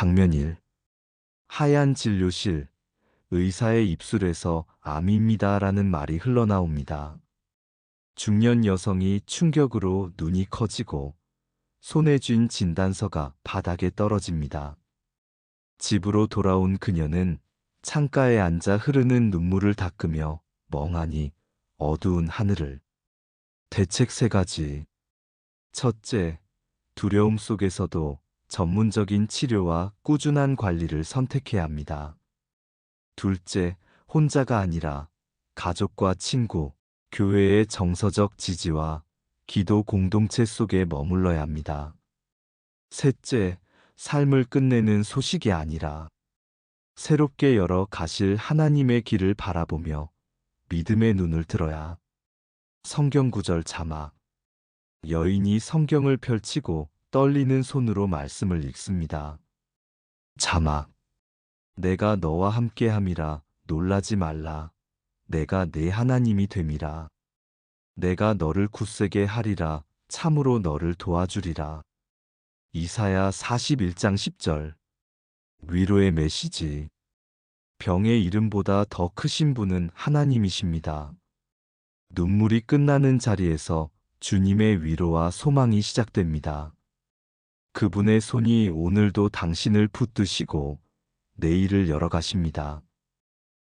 장면 1. 하얀 진료실. 의사의 입술에서 암입니다라는 말이 흘러나옵니다. 중년 여성이 충격으로 눈이 커지고 손에 쥔 진단서가 바닥에 떨어집니다. 집으로 돌아온 그녀는 창가에 앉아 흐르는 눈물을 닦으며 멍하니 어두운 하늘을 대책 세 가지. 첫째, 두려움 속에서도 전문적인 치료와 꾸준한 관리를 선택해야 합니다. 둘째, 혼자가 아니라 가족과 친구, 교회의 정서적 지지와 기도 공동체 속에 머물러야 합니다. 셋째, 삶을 끝내는 소식이 아니라 새롭게 열어 가실 하나님의 길을 바라보며 믿음의 눈을 들어야 성경 구절 자막 여인이 성경을 펼치고 떨리는 손으로 말씀을 읽습니다. 자막 내가 너와 함께 함이라 놀라지 말라 내가 내 하나님이 됨이라 내가 너를 굳세게 하리라 참으로 너를 도와주리라 이사야 41장 10절 위로의 메시지 병의 이름보다 더 크신 분은 하나님이십니다. 눈물이 끝나는 자리에서 주님의 위로와 소망이 시작됩니다. 그분의 손이 오늘도 당신을 붙드시고 내일을 열어가십니다.